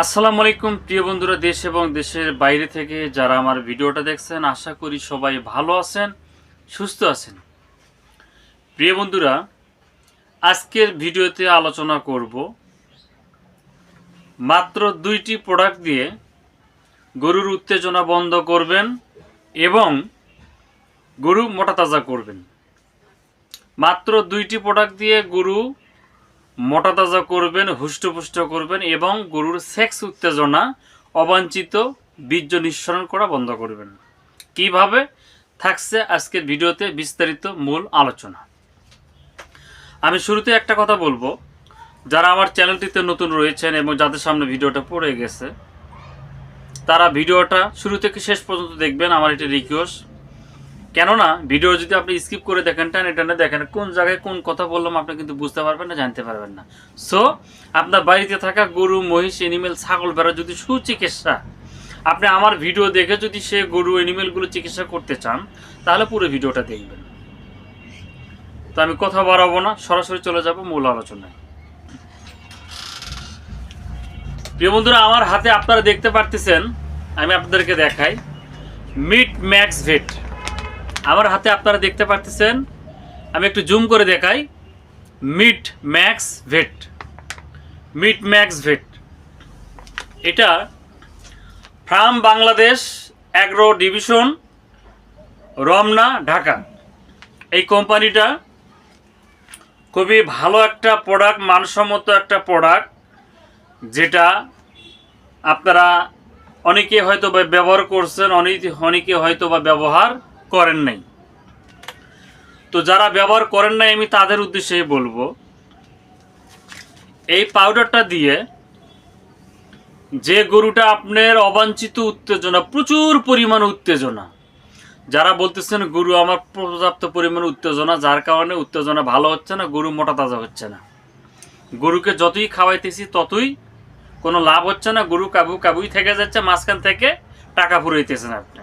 আসসালামু আলাইকুম, প্রিয় বন্ধুরা, দেশ এবং দেশের বাইরে থেকে যারা আমার ভিডিওটা দেখছেন, আশা করি সবাই ভালো আছেন, সুস্থ আছেন। প্রিয় বন্ধুরা, আজকের ভিডিওতে আলোচনা করব মাত্র দুইটি প্রোডাক্ট দিয়ে গরুর উত্তেজনা বন্ধ করবেন এবং গরু মোটা তাজা করবেন। মাত্র দুইটি প্রোডাক্ট দিয়ে গরু মোটা তাজা করবেন, হুষ্টপুষ্ট করবেন এবং গরুর সেক্স উত্তেজনা, অবাঞ্ছিত, বীর্য নিঃসরণ করা বন্ধ করবেন। কীভাবে? থাকছে আজকের ভিডিওতে বিস্তারিত মূল আলোচনা। আমি শুরুতে একটা কথা বলব। যারা আমার চ্যানেলটিতে নতুন রয়েছেন এবং যাদের সামনে ভিডিওটা পড়ে গেছে, তারা ভিডিওটা শুরু থেকে শেষ পর্যন্ত দেখবেন। আমার এটি রিকোয়েস্ট কেননা, ভিডিও যদি আপনি স্কিপ করে দেখেন, টানে টানে দেখেন, কোন জায়গায় কোন কথা বললাম আপনি কিন্তু বুঝতে পারবেন না, জানতে পারবেন না। সো আপনার বাড়িতে থাকা গরু, মহিষ এনিমেল ছাগল ভেড়া যদি সুচিকিৎসা, আপনি আমার ভিডিও দেখে যদি সে গরু এনিমেলগুলো চিকিৎসা করতে চান, তাহলে পুরো ভিডিওটা দেখবেন। তো আমি কথা বাড়াবো না, সরাসরি চলে যাব মূল আলোচনায়। প্রিয় বন্ধুরা, আমার হাতে আপনারা দেখতে পারতেছেন, আমি আপনাদেরকে দেখাই মিট ম্যাক্স ভেট আমার হাতে আপনারা দেখতে পারতেছেন, আমি একটু জুম করে দেখাই। Meat max vet. Meat max vet. এটা from Bangladesh agro division, Ramna, Dhaka. এই কোম্পানিটা খুবই ভালো একটা প্রোডাক্ট মানসম্মত একটা প্রোডাক্ট যেটা আপনারা অনেকে হয়তো ব্যবহার করছেন, অনেকে অনেকে হয়তো বা ব্যবহার করেন নাই। তো যারা ব্যবহার করেন নাই, আমি তাদের উদ্দেশ্যেই বলব, এই পাউডারটা দিয়ে যে গরুটা আপনার অবাঞ্ছিত উত্তেজনা, প্রচুর পরিমাণ উত্তেজনা, যারা বলতেছেন গরু আমার পর্যাপ্ত পরিমাণ উত্তেজনা, যার কারণে উত্তেজনা ভালো হচ্ছে না, গরু মোটা তাজা হচ্ছে না। গরুকে যতই খাওয়াইতেছি, ততই কোনো লাভ হচ্ছে না, গরু কাবু কাবুই থেকে যাচ্ছে, মাঝখান থেকে টাকা ফুরাইতেছেন আপনি।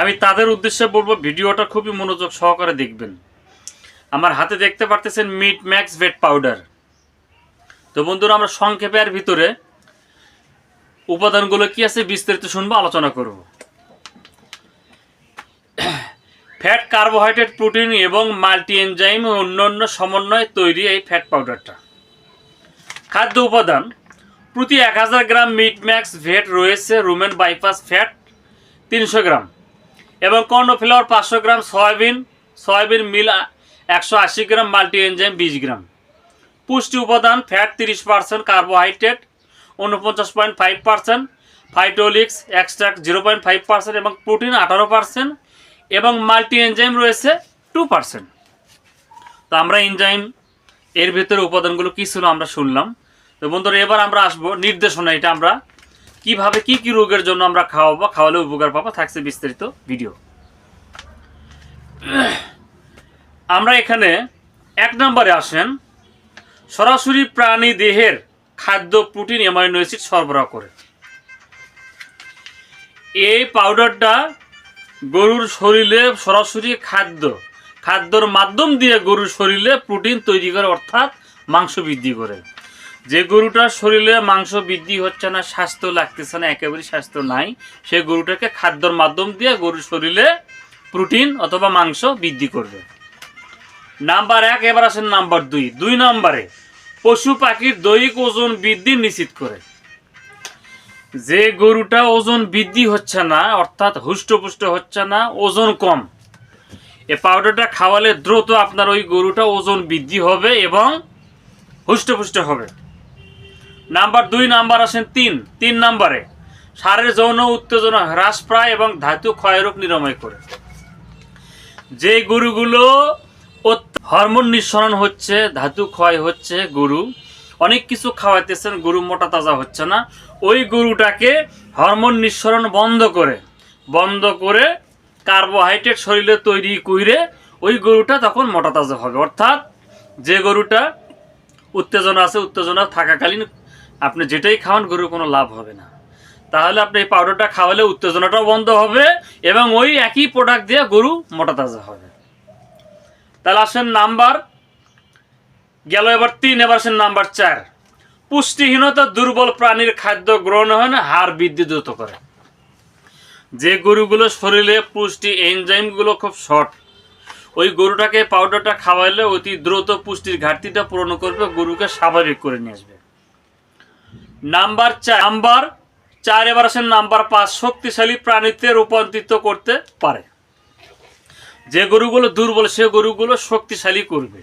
আমি তাদের উদ্দেশ্যে বলব ভিডিওটা খুবই মনোযোগ সহকারে দেখবেন। আমার হাতে দেখতে পারতেছেন মিট ম্যাক্স ভেট পাউডার। তো বন্ধুরা, আমরা সংক্ষেপে আর ভিতরে উপাদানগুলো কি আছে বিস্তারিত শুনব, আলোচনা করব। ফ্যাট, কার্বোহাইড্রেট, প্রোটিন এবং মাল্টি এনজাইম ও অন্যান্য সমন্বয়ে তৈরি এই ফ্যাট পাউডারটা। খাদ্য উপাদান, প্রতি এক হাজার গ্রাম মিট ম্যাক্স ভেট রয়েছে রুমেন বাইপাস ফ্যাট তিনশো গ্রাম। এবং কর্নফ্লাওয়ার পাঁচশো গ্রাম সয়াবিন সয়াবিন মিল একশো আশি গ্রাম মাল্টি এনজাইম বিশ গ্রাম। পুষ্টি উপাদান, ফ্যাট তিরিশ পার্সেন্ট, কার্বোহাইড্রেট উনপঞ্চাশ point five percent, phytolix extract zero point five percent এবং প্রোটিন আঠারো পার্সেন্ট এবং মাল্টি এনজাইম রয়েছে টু পার্সেন্ট। তো আমরা এনজাইম, এর ভেতরে উপাদানগুলো কী ছিল আমরা শুনলাম। তো বন্ধুরা, এবার আমরা আসব নির্দেশনা এটা আমরা কীভাবে কি কি রোগের জন্য আমরা খাওয়াবো, খাওয়ালে উপকার পাবো, থাকছে বিস্তারিত ভিডিও আমরা এখানে এক নম্বরে আসেন, সরাসরি প্রাণী দেহের খাদ্য প্রোটিন, অ্যামাইনো অ্যাসিড সরবরাহ করে। এই পাউডারটা গরুর শরীরে সরাসরি খাদ্য, খাদ্যর মাধ্যম দিয়ে গরুর শরীরে প্রোটিন তৈরি করে, অর্থাৎ মাংস বৃদ্ধি করে। যে গরুটার শরীরে মাংস বৃদ্ধি হচ্ছে না, স্বাস্থ্য লাগতেছে না একেবারে স্বাস্থ্য নাই সেই গরুটাকে খাদ্যর মাধ্যম দিয়ে গরুর শরীরে প্রোটিন অথবা মাংস বৃদ্ধি করবে। নাম্বার এক, এবার আসেন নাম্বার দুই। দুই নম্বরে, পশু পাখির দৈহিক ওজন বৃদ্ধি নিশ্চিত করে। যে গরুটা ওজন বৃদ্ধি হচ্ছে না, অর্থাৎ হুষ্টপুষ্ট হচ্ছে না, ওজন কম, এ পাউডারটা খাওয়ালে দ্রুত আপনার ওই গরুটা ওজন বৃদ্ধি হবে এবং হুষ্টপুষ্ট হবে। নাম্বার দুই, নাম্বার আসেন তিন তিন নাম্বারে। সারের যৌন উত্তেজনা হ্রাস পায় এবং ধাতু ক্ষয়রোগ নিরাময় করে। যে গরুগুলো হরমোন নিঃসরণ হচ্ছে, ধাতু ক্ষয় হচ্ছে, গরু অনেক কিছু খাওয়াইতেছেন, গরু মোটা তাজা হচ্ছে না। ওই গরুটাকে হরমোন নিঃসরণ বন্ধ করে বন্ধ করে কার্বোহাইড্রেট শরীরে তৈরি কইরে ওই গরুটা তখন মোটা তাজা হবে। অর্থাৎ যে গরুটা উত্তেজনা আছে, উত্তেজনা থাকাকালীন আপনি যেটাই খাওয়ান, গরুর কোনো লাভ হবে না। তাহলে আপনি এই পাউডারটা খাওয়ালে উত্তেজনাটাও বন্ধ হবে এবং ওই একই প্রোডাক্ট দিয়ে গরু মোটা তাজা হবে। তাহলে আসেন নাম্বার, গেল এবার তিন, এবার আসেন নাম্বার চার। পুষ্টিহীনতা দুর্বল প্রাণীর খাদ্য গ্রহণ হয় না, হাড় বৃদ্ধি দ্রুত করে। যে গরুগুলো শরীরে পুষ্টি এনজাইমগুলো খুব শর্ট ওই গরুটাকে পাউডারটা খাওয়াইলে অতি দ্রুত পুষ্টির ঘাটতিটা পূরণ করবে, গরুকে স্বাভাবিক করে নিয়ে আসবে। নাম্বার চার নাম্বার চার এবার আসেন নাম্বার পাঁচ, শক্তিশালী প্রাণীতে রূপান্তরিত করতে পারে। যে গরুগুলো দুর্বল, সে গরুগুলো শক্তিশালী করবে।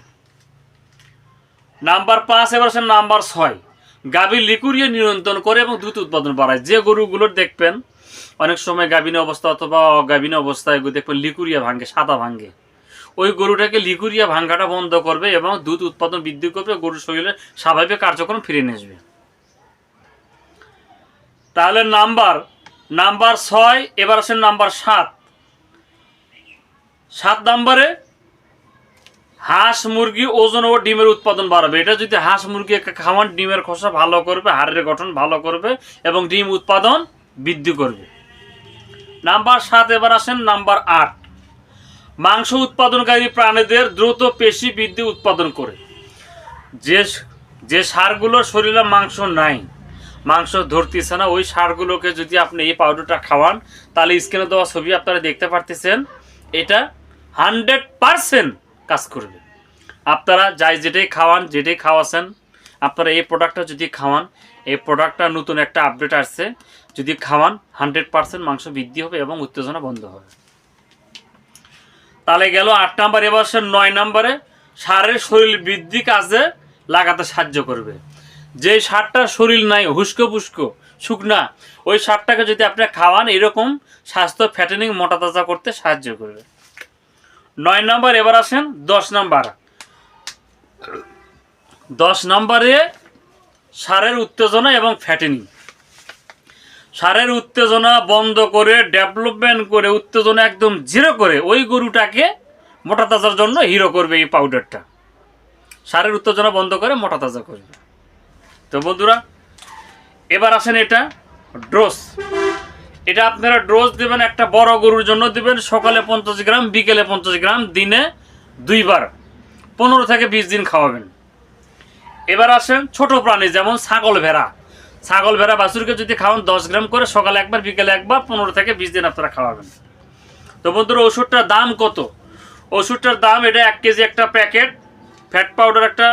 নাম্বার পাঁচ এবার আসেন নাম্বার ছয়, গাভী লিকুরিয়ে নিয়ন্ত্রণ করে এবং দ্রুত উৎপাদন বাড়ায়। যে গরুগুলোর দেখবেন, অনেক সময় গাভিনী অবস্থা অথবা অগাভিনী অবস্থায় দেখবেন লিকুরিয়া ভাঙ্গে সাদা ভাঙ্গে ওই গরুটাকে লিকুরিয়া ভাঙ্গাটা বন্ধ করবে এবং দুধ উৎপাদন বৃদ্ধি করবে, গরুর শরীরে স্বাভাবিক কার্যক্রম ফিরে নিয়ে আসবে। তাহলে নাম্বার নাম্বার ছয়, এবার আসেন নাম্বার সাত। সাত নাম্বারে হাঁস মুরগি ওজন ও ডিমের উৎপাদন বাড়াবে। এটা যদি হাঁস মুরগি খাওয়ান, ডিমের খোসা ভালো করবে, হাড়ের গঠন ভালো করবে এবং ডিম উৎপাদন বৃদ্ধি করবে। নাম্বার সাত, এবার আসেন নাম্বার আট। মাংস উৎপাদনকারী প্রাণীদের দ্রুত পেশি বৃদ্ধি উৎপাদন করে। যে যে সারগুলোর শরীরে মাংস নাই মাংস ধরতেছে না, ওই সারগুলোকে যদি আপনি এই পাউডারটা খাওয়ান, তাহলে স্ক্রিনে দেওয়া ছবি আপনারা দেখতে পারতেছেন, এটা হান্ড্রেড পারসেন্ট কাজ করবে। আপনারা যাই যেটাই খাওয়ান, যেটাই খাওয়াছেন, আপনারা এই প্রোডাক্টটা যদি খাওয়ান, এই প্রোডাক্টটা নতুন একটা আপডেট আসছে, যদি খাওয়ান হান্ড্রেড পারসেন্ট মাংস বৃদ্ধি হবে এবং উত্তেজনা বন্ধ হবে। তাহলে গেল আট নাম্বার, এবার নয় নম্বরে, সারের শরীর বৃদ্ধি কাজে লাগাতে সাহায্য করবে। যে সারটার শরীর নাই, হুস্কো পুস্কো, শুকনা, ওই সারটাকে যদি আপনি খাওয়ান, এরকম স্বাস্থ্য ফ্যাটেনিং মোটা তাজা করতে সাহায্য করবে। নয় নম্বর, এবার আসেন দশ নম্বর। দশ নম্বরে সারের উত্তেজনা এবং ফ্যাটেনিং সারের উত্তেজনা বন্ধ করে ডেভেলপমেন্ট করে, উত্তেজনা একদম জিরো করে, ওই গরুটাকে মোটা তাজার জন্য হিরো করবে এই পাউডারটা সারের উত্তেজনা বন্ধ করে, মোটা তাজা করবে। তো বন্ধুরা, এবার আসেন এটা, ড্রোস। এটা আপনারা ড্রোজ দেবেন, একটা বড় গরুর জন্য দেবেন, সকালে পঞ্চাশ গ্রাম, বিকেলে পঞ্চাশ গ্রাম, দিনে দুইবার। পনেরো থেকে বিশ দিন খাওয়াবেন। এবার আসেন ছোট প্রাণী, যেমন ছাগল ভেড়া। ছাগল ভেড়া বাছুরকে যদি খাওয়ান, দশ গ্রাম করে সকালে একবার, বিকেলে একবার, পনেরো থেকে বিশ দিন আপনারা খাওয়াবেন। তো বন্ধুরা, ওষুধটার দাম কত? ওষুধটার দাম, এটা এক কেজি একটা প্যাকেট। ফ্যাট পাউডার একটা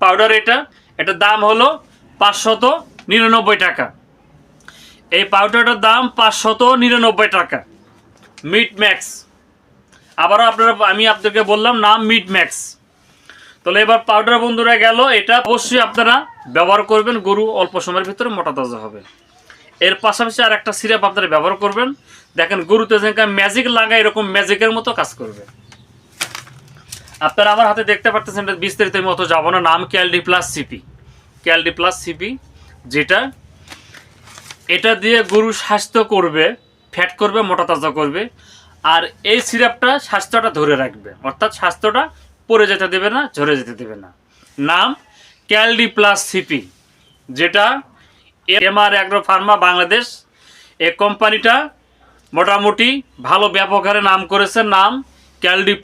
পাউডার এটা। এটার দাম হলো পাঁচশত নিরানব্বই টাকা। এই পাউডারটার দাম পাঁচশত নিরানব্বই টাকা। মিট ম্যাক্স আবারও আপনারা, আমি আপনাদেরকে বললাম নাম মিট ম্যাক্স তাহলে এবার পাউডার বন্ধুরা গেল, এটা অবশ্যই আপনারা ব্যবহার করবেন, গরু অল্প সময়ের ভিতরে মোটা তাজা হবে। এর পাশাপাশি আর একটা সিরাপ আপনারা ব্যবহার করবেন। দেখেন গরুতে যেখানে ম্যাজিক লাগায় এরকম ম্যাজিকের মতো কাজ করবে। আপনারা আমার হাতে দেখতে পারতেছেন বিস্তারিত আমি অত যাব না। নাম Caldy plus CP. Caldy plus CP, যেটা, এটা দিয়ে গরু স্বাস্থ্য করবে ফ্যাট করবে, মোটা তাজা করবে, আর এই সিরাপটা স্বাস্থ্যটা ধরে রাখবে। অর্থাৎ স্বাস্থ্যটা পড়ে যেতে দেবে না, ঝরে যেতে দেবে না। নাম ক্যালডি প্লাস সিপি, যেটা এমআর অ্যাগ্রো ফার্মা বাংলাদেশ, এ কোম্পানিটা মোটামুটি ভালো ব্যাপক হারে নাম করেছে। নাম ক্যালডি